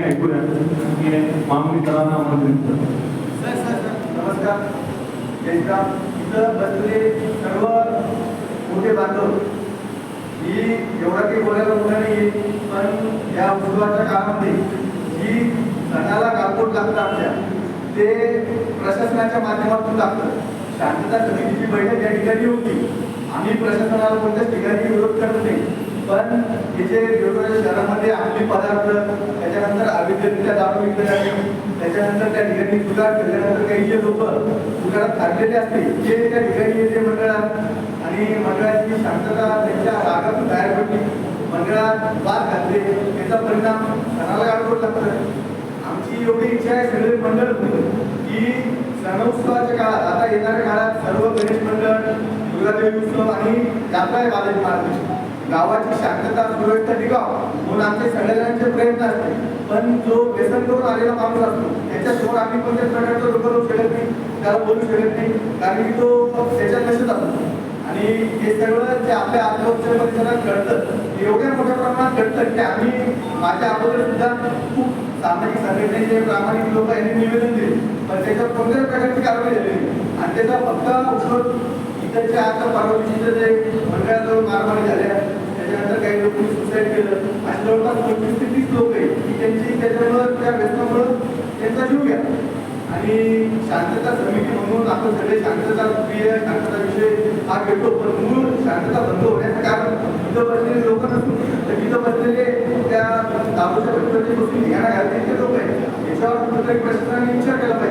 काही ऐकूया की मामूली आमंत्रित नमस्कार. त्यांच्या इथं बसले सर्व मोठे बांधव ही एवढा काही बोलायला होणार नाही पण या उत्सवाच्या काळामध्ये जी सणाला काळकोट लागतं आपल्या ते प्रशासनाच्या माध्यमातून लागतं. शांतता समितीची बैठक या ठिकाणी होती. आम्ही प्रशासनाला कोणत्याच ठिकाणी विरोध करत नाही. पण हे जे वेगवेगळ्या शहरामध्ये आपले पदार्थ त्या दारू विकले त्याच्यानंतर त्या ठिकाणी सुधार केल्यानंतर काही जे लोक सुधारात थांबलेले असतील. ते त्या ठिकाणी येते मंडळात. आणि मंडळाची शांतता त्यांच्या रागातून बाहेर पडली. मंडळात वाद घातले. त्याचा परिणाम सणाला गाडगोड लागतात आमची एवढी इच्छा आहे सगळे मंडळ की सणोत्सवाच्या काळात आता येणाऱ्या काळात सर्व गणेश मंडळ दुर्गादेवी उत्सव आणि यात्रा आहे बालाजी महाराज गावाची शांतता सुरक्षित टिकाव म्हणून आमचे सगळ्यांचे प्रयत्न असते पण जो व्यसन करून आलेला माणूस असतो त्याच्यासमोर आम्ही कोणत्याच प्रकारचं डोकं लावू शकत नाही त्याला बोलू शकत नाही कारण की तो त्याच्या लक्षात असतो. आणि हे सगळं जे आपल्या आत्महत्या परिसरात घडतं एवढ्या मोठ्या प्रमाणात घडतं की आम्ही माझ्या अगोदर सुद्धा खूप सामाजिक संघटनेचे प्रामाणिक लोक यांनी निवेदन दिले पण त्याच्यावर कोणत्याच प्रकारची कारवाई झाली आणि त्याचा फक्त त्यांच्या आता परवा दिवशीचं जे मंडळाजवळ मारमारी झाल्या त्याच्यानंतर काही लोकांनी सुसाईड केलं. आणि जवळपास पंचवीस ते तीस लोक आहेत की त्यांची त्याच्यामुळं त्या व्यसनामुळं त्यांचा जीव घ्या आणि शांतता समिती म्हणून आपण सगळे शांतता प्रिय शांतता विषय हा घेतो पण मूळ शांतता बंद होण्याचं कारण तिथं बसलेले लोक नसून तर तिथं बसलेले त्या दारूच्या प्रत्येक गोष्टी ध्याना ते लोक आहेत याच्यावर कुठेतरी प्रशासनाने विचार केला पाहिजे.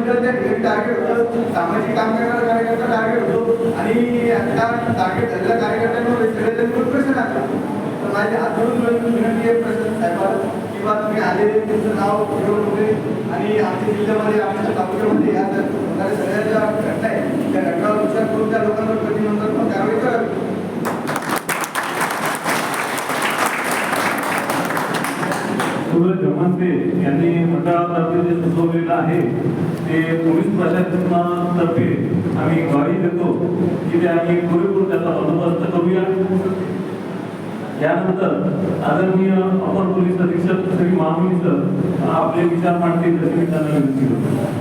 म्हटलं गणेश एक टार्गेट होतं. सामाजिक काम करणारा कार्यकर्ता टार्गेट होतो. आणि आता टार्गेट झालेल्या कार्यकर्त्यांवर सगळ्यांवर प्रश्न टाकतो तर माझी आजून विनंती आहे प्रशासन साहेबांना किंवा तुम्ही आले तुमचं नाव घेऊन होते आणि आमच्या जिल्ह्यामध्ये आमच्या तालुक्यामध्ये या जर सगळ्या ज्या घटना आहेत. त्या घटनावर विचार करून त्या लोकांवर प्रतिबंधात्मक कारवाई करावी सुरज गमनते यांनी मंडळातर्फे जे सुचवलेलं आहे ते पोलीस प्रशासनातर्फे आम्ही ग्वाही देतो की ते आम्ही पुरेपूर त्याचा बंदोबस्त करूया. यानंतर आदरणीय अपर पोलीस अधीक्षक श्री महामनी सर आपले विचार मांडतील तसे मी त्यांना विनंती करतो.